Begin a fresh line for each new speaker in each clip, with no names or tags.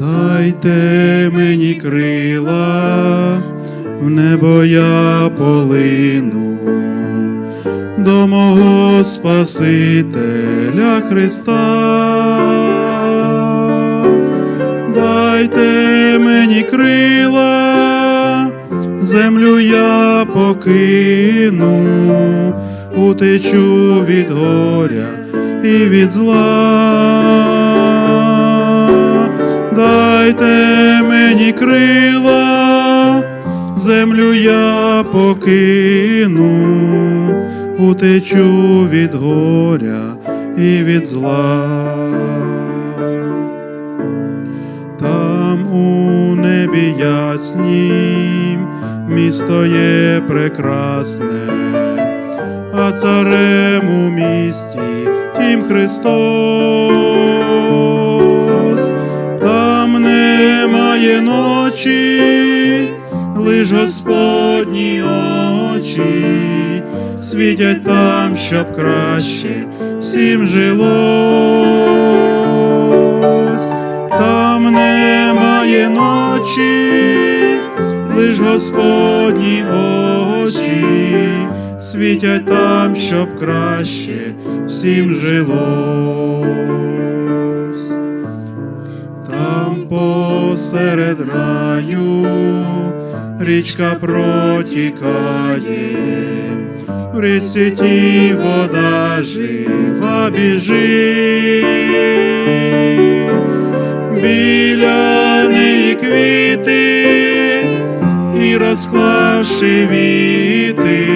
Дайте мені крила, в небо я полину до мого Спасителя Христа. Дайте мені крила, землю я покину, утечу від горя і від зла. Дайте мені крила, землю я покину, утечу від горя і від зла. Там у небі яснім місто є прекрасне, а царем у місті тім Христос, немає ночі, лиш Господні очі світять там, щоб краще всім жилось, там немає ночі, лиш Господні очі світять там, щоб краще всім жилось. Посеред раю. Річка протікає, в річці вода жива біжить, біля неї квіти і розклавши віти,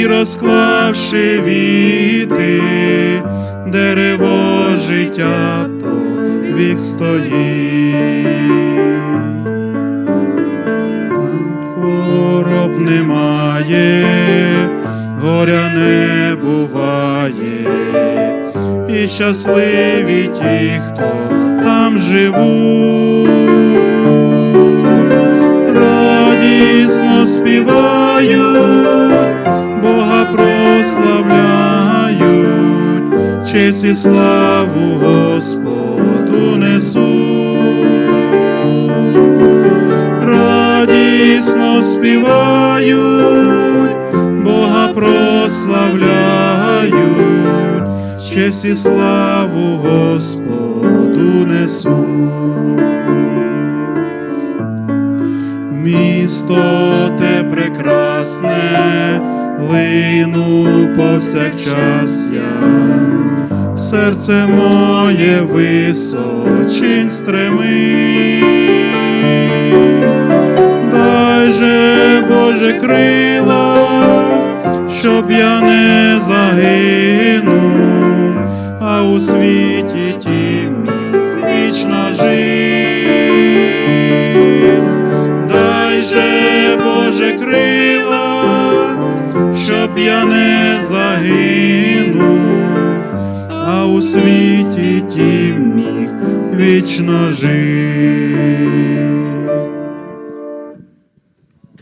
і розклавши віти, дерево життя повік стоїть. Там хвороб немає, горя не буває, і щасливі ті, хто там живуть, радісно честь і славу Господу несуть радісно співають, Бога прославляють, честь і славу Господу несуть. Місто те прекрасне, лину повсякчас я, серце моє височень стремить. Дай же, Боже, крила, щоб я не загинув, а у світі тім я не загинув, а у світі тім міг вічно жив.